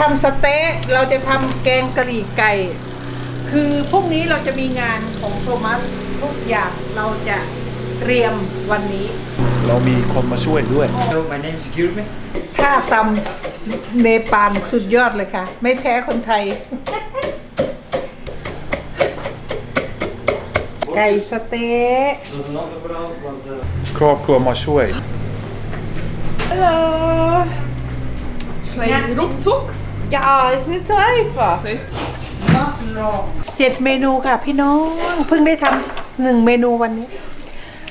ทำสเต๊ะเราจะทำแกงกะหรี่ไก่ คือพรุ่งนี้เราจะมีงานของโทมัสทุกอย่างเราจะเตรียมวันนี้ เรามีคนมาช่วยด้วย Hello, my name is Gurme. ถ้าตำเนปาลสุดยอดเลยค่ะ ไม่แพ้คนไทย ไก่สเต๊ะ ครอบครัวมาช่วยฮัลโหล Schnell ruckzuck. Ja, ist nicht so einfach. So ist เจ็ดเมนูค่ะพี่น้องเพิ่งได้ทำหนึ่งเมนูวันนี้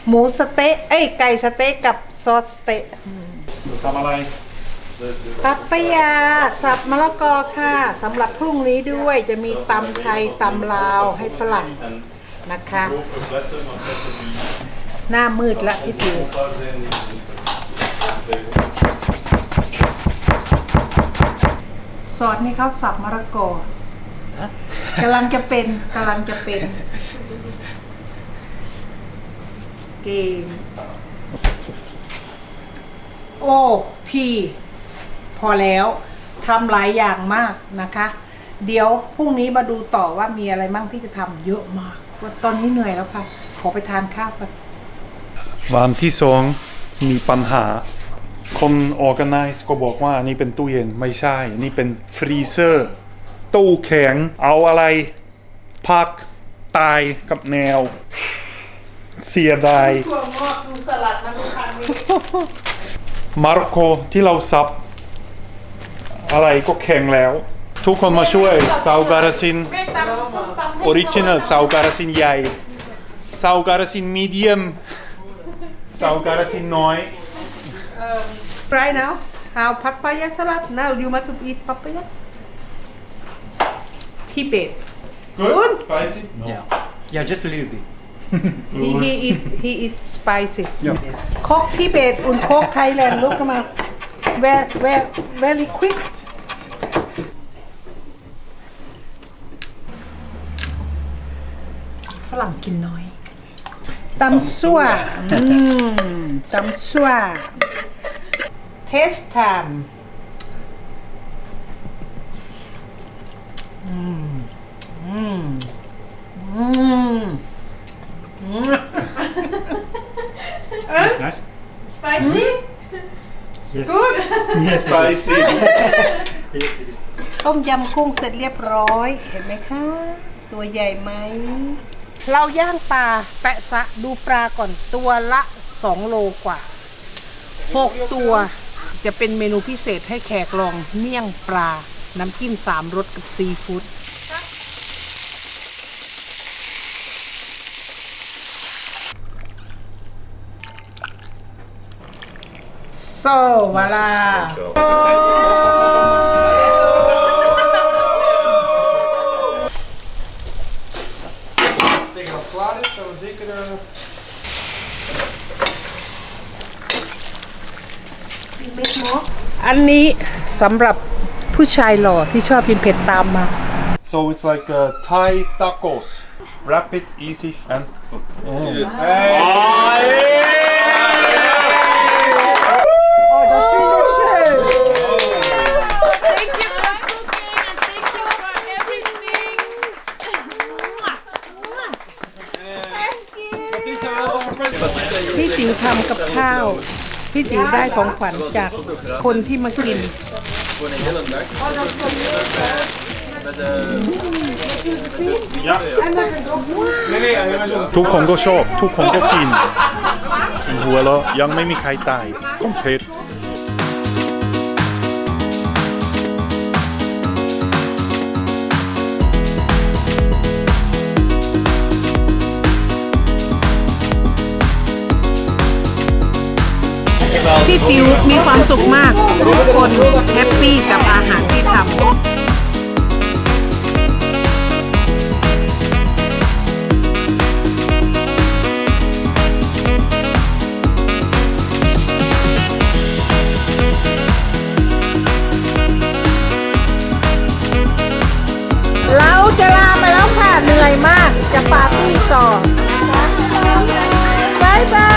หมูสเต๊ะเอ้ยไก่สเต๊ะกับซอสสเต๊ะทำอะไรปัปปายาสับมะละกอค่ะสำหรับพรุ่งนี้ด้วยจะมีตำไทยตำลาวให้ฝรั่งนะคะ หน้ามืดละพี่ติว สอนให้เขาสับมะละกอกำลังจะเป็นกำลังจะเป็น เกมโอ้ทีพอแล้วทำหลายอย่างมากนะคะ เดี๋ยวพรุ่งนี้มาดูต่อว่ามีอะไรมั่งที่จะทำเยอะมากว่าตอนนี้เหนื่อยแล้วค่ะ ขอไปทานข้าวกันวันที่สองมีปัญหา คนออ g a n i z e ก็บอกว่านี่เป็นตู้เย็นไม่ใช่ นี่เป็นฟรีเซอร์ ตู้แข็ง เอาอะไร พัก ตายกับแนว เสียดายถั่วงอกดูสลัดนะทุกครั้งนี้มาร์โกที่เราซับ อะไรก็แข็งแล้ว ทุกคนมาช่วยซาวการาซินแม่ตำส้มตำให้ออริจินัลซาวการาซินใหญ่ซาวการาซินมีเดียมซาวการาซินน้อย Right now how papaya salad now you must eat papaya Tibet Good? Spicy? Yeah. Yeah, just a little bit. he he eat he eat spicy Yes. โคกทิเบตอุ่นโคกไทยแลนด์ลุกมา very very very quick ฝรั่ง taste time อืม อืม อืม Nice, nice. Spicy? Yes. yes. Spicy. yes, it is. ต้มยำกุ้งเสร็จเรียบร้อย เห็นไหมคะ ตัวใหญ่ไหม เราย่างปลาแปะซะดูปลาก่อนตัวละ2โลกว่า6ตัว จะเป็นเมนูพิเศษให้แขกลองเมี่ยงปลา น้ำจิ้มสามรสกับซีฟู้ดโซวาลาเอันนี้สำหรับผู้ชายหล่อที่ชอบกินเผ็ดตามมา So it's like uh, Thai tacos. Rapid, easy, and Oh, das finde ich schön. Thank you for cooking and thank you for everything. พี่ติ๋วทำกับข้าว พี่จิ๋วได้ของขวัญจากคนที่มากิน ทุกคนก็ชอบ ทุกคนก็กินหัวแล้วยังไม่มีใครตายต้องเผ็ด ซิวมีความสุขมากทุกคนแฮปปี้กับอาหารที่ทำเราจะลาไปแล้วค่ะเหนื่อยมากจะปาร์ตี้ต่อบายบาย